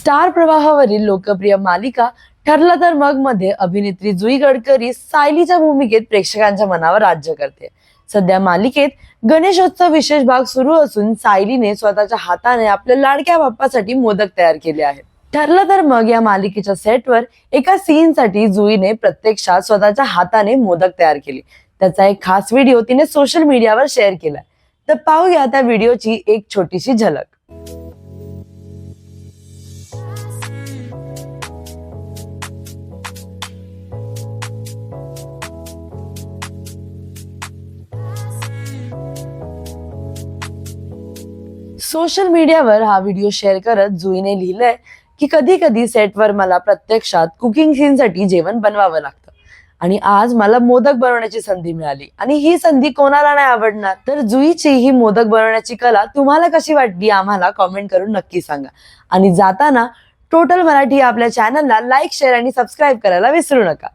Star प्रवाहावरील लोकप्रिय मालिका ठरलं तर मग मध्ये अभिनेत्री जुई गडकरी सायलीच्या भूमिकेत प्रेक्षकांच्या मनावर राज्य करते. सध्या मालिकेत गणेशोत्सव विशेष भाग सुरू असून सायलीने स्वतःच्या हाताने आपल्या लाडक्या बाप्पासाठी मोदक तयार केले आहेत. ठरलं तर मग या मालिकेच्या सेटवर एका सीन साठी जुईने प्रत्यक्षात स्वतःच्या हाताने मोदक तयार केले. त्याचा एक खास व्हिडिओ तिने सोशल मीडियावर शेअर केला. तर पाहूया त्या व्हिडिओची एक छोटीशी झलक. सोशल मीडियावर हा व्हिडिओ शेअर करत जुईने लिहिलंय की कधी कधी सेटवर मला प्रत्यक्षात कुकिंग सीनसाठी जेवण बनवावं लागतं. आणि आज मला मोदक बनवण्याची संधी मिळाली. आणि ही संधी कोणाला नाही आवडणार? तर जुईची ही मोदक बनवण्याची कला तुम्हाला कशी वाटली आम्हाला कॉमेंट करून नक्की सांगा. आणि जाताना टोटल मराठी आपल्या चॅनलला लाईक शेअर आणि सबस्क्राईब करायला विसरू नका.